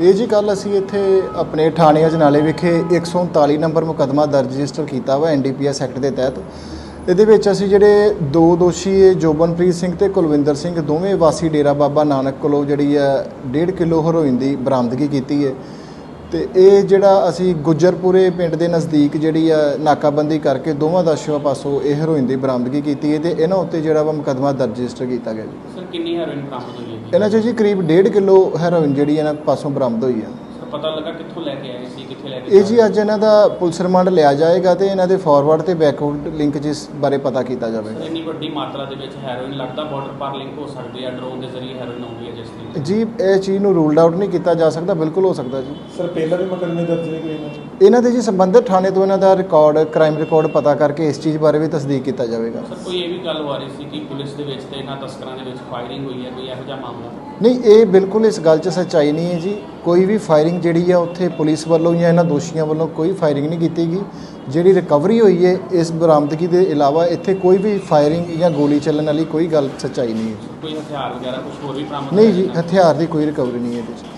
ਇਹ ਜੀ ਕੱਲ ਅਸੀਂ ਇੱਥੇ ਆਪਣੇ ਥਾਣੇ ਅਜਨਾਲੇ ਵਿਖੇ 139 ਨੰਬਰ ਮੁਕਦਮਾ ਦਰਜ ਰਜਿਸਟਰ ਕੀਤਾ ਵਾ ਐਨਡੀਪੀਐਸ ਐਕਟ ਦੇ ਤਹਿਤ। ਇਹਦੇ ਵਿੱਚ ਅਸੀਂ ਜਿਹੜੇ ਦੋ ਦੋਸ਼ੀ ਇਹ ਜੋਬਨਪ੍ਰੀਤ ਸਿੰਘ ਤੇ ਕੁਲਵਿੰਦਰ ਸਿੰਘ, ਦੋਵੇਂ ਵਾਸੀ ਡੇਰਾ ਬਾਬਾ ਨਾਨਕ ਕੋਲੋਂ ਜਿਹੜੀ ਹੈ 1.5 ਕਿਲੋ ਹੈਰੋਇਨ ਦੀ ਬਰਾਮਦਗੀ ਕੀਤੀ ਹੈ। ਤੇ ਇਹ ਜਿਹੜਾ ਅਸੀਂ ਗੁੱਜਰਪੁਰੇ ਪਿੰਡ ਦੇ ਨਜ਼ਦੀਕ ਜਿਹੜੀ ਆ ਨਾਕਾਬੰਦੀ ਕਰਕੇ ਦੋਵਾਂ ਦਾਸ਼ੀਆਂ ਪਾਸੋਂ ਇਹ ਹੈਰੋਇਨ ਦੀ ਬਰਾਮਦਗੀ ਕੀਤੀ ਹੈ ਤੇ ਇਹਨਾਂ ਉੱਤੇ ਜਿਹੜਾ ਵਾ ਮੁਕੱਦਮਾ ਦਰਜ ਰਜਿਸਟਰ ਕੀਤਾ ਗਿਆ ਜੀ। ਸਰ ਕਿੰਨੀ ਹੈਰੋਇਨ ਬਰਾਮਦ ਹੋਈ ਹੈ ਜੀ? ਇਹਨਾਂ 'ਚ ਜੀ ਕਰੀਬ 1.5 ਕਿਲੋ ਹੈਰੋਇਨ ਜਿਹੜੀ ਇਹਨਾਂ ਪਾਸੋਂ ਬਰਾਮਦ ਹੋਈ ਹੈ ਪਤਾ ਲੱਗਾ ਕਿੱਥੋਂ ਲੈ ਕੇ ਆਏ ਸੀ ਕਿੱਥੇ ਲੈ ਕੇ ਇਹ ਜੀ ਅੱਜ ਇਹਨਾਂ ਦਾ ਪੁਲਿਸ ਰਿਮਾਂਡ ਲਿਆ ਜਾਏਗਾ ਤੇ ਇਹਨਾਂ ਦੇ ਫਾਰਵਰਡ ਤੇ ਬੈਕਵਰਡ ਲਿੰਕ ਜਿਸ ਬਾਰੇ ਪਤਾ ਕੀਤਾ ਜਾਵੇਗਾ ਇੰਨੀ ਵੱਡੀ ਮਾਤਰਾ ਦੇ ਵਿੱਚ ਹੈਰੋਇਨ ਲੱਗਦਾ ਬਾਰਡਰ ਪਾਰ ਲਿੰਕ ਹੋ ਸਕਦੀ ਹੈ ਡਰੋਨ ਦੇ ਜ਼ਰੀਏ ਹੈਰੋਇਨ ਆਉਂਦੀ ਹੈ ਜਿਸ ਦੀ। ਜੀ ਇਹ ਚੀਜ਼ ਨੂੰ ਰੂਲਡ ਆਊਟ ਨਹੀਂ ਕੀਤਾ ਜਾ ਸਕਦਾ ਬਿਲਕੁਲ ਹੋ ਸਕਦਾ ਜੀ। ਸਰ ਪਹਿਲਾਂ ਵੀ ਮੁਕੱਦਮੇ ਦਰਜ ਨੇ ਕੋਈ ਇਹਨਾਂ ਦੇ? ਇਹਨਾਂ ਦੇ ਜੀ ਸੰਬੰਧਿਤ ਥਾਣੇ ਤੋਂ ਇਹਨਾਂ ਦਾ ਰਿਕਾਰਡ ਕ੍ਰਾਈਮ ਰਿਕਾਰਡ ਪਤਾ ਕਰਕੇ ਇਸ ਚੀਜ਼ ਬਾਰੇ ਵੀ ਤਸਦੀਕ ਕੀਤਾ ਜਾਵੇਗਾ। ਸਰ ਕੋਈ ਇਹ ਵੀ ਗੱਲ ਹੋ ਰਹੀ ਸੀ ਕਿ ਪੁਲਿਸ ਦੇ ਵਿੱਚ ਤੇ ਇਹਨਾਂ ਤਸਕਰਾਂ ਦੇ ਵਿੱਚ ਫਾਇਰਿੰਗ ਹੋਈ ਹੈ ਕੋਈ ਇਹੋ ਜਿਹਾ ਮਾਮਲਾ? ਨਹੀਂ ਇਹ ਬਿਲਕੁਲ ਇਸ ਗੱਲ 'ਚ ਸੱਚਾਈ ਨਹੀਂ ਹੈ ਜੀ। ਕੋਈ ਵੀ ਫਾਇਰਿੰਗ ਜਿਹੜੀ ਆ ਉੱਥੇ ਪੁਲਿਸ ਵੱਲੋਂ ਜਾਂ ਇਹਨਾਂ ਦੋਸ਼ੀਆਂ ਵੱਲੋਂ ਕੋਈ ਫਾਇਰਿੰਗ ਨਹੀਂ ਕੀਤੀ ਗਈ। ਜਿਹੜੀ ਰਿਕਵਰੀ ਹੋਈ ਹੈ ਇਸ ਬਰਾਮਦਗੀ ਦੇ ਇਲਾਵਾ ਇੱਥੇ ਕੋਈ ਵੀ ਫਾਇਰਿੰਗ ਜਾਂ ਗੋਲੀ ਚੱਲਣ ਵਾਲੀ ਕੋਈ ਗੱਲ ਸੱਚਾਈ ਨਹੀਂ ਹੈ। ਕੋਈ ਹਥਿਆਰ ਵਗੈਰਾ ਕੁਝ ਹੋਰ ਵੀ ਬਰਾਮਦ ਨਹੀਂ ਜੀ? ਹਥਿਆਰ ਦੀ ਕੋਈ ਰਿਕਵਰੀ ਨਹੀਂ ਹੈ ਇਹਦੇ 'ਚ।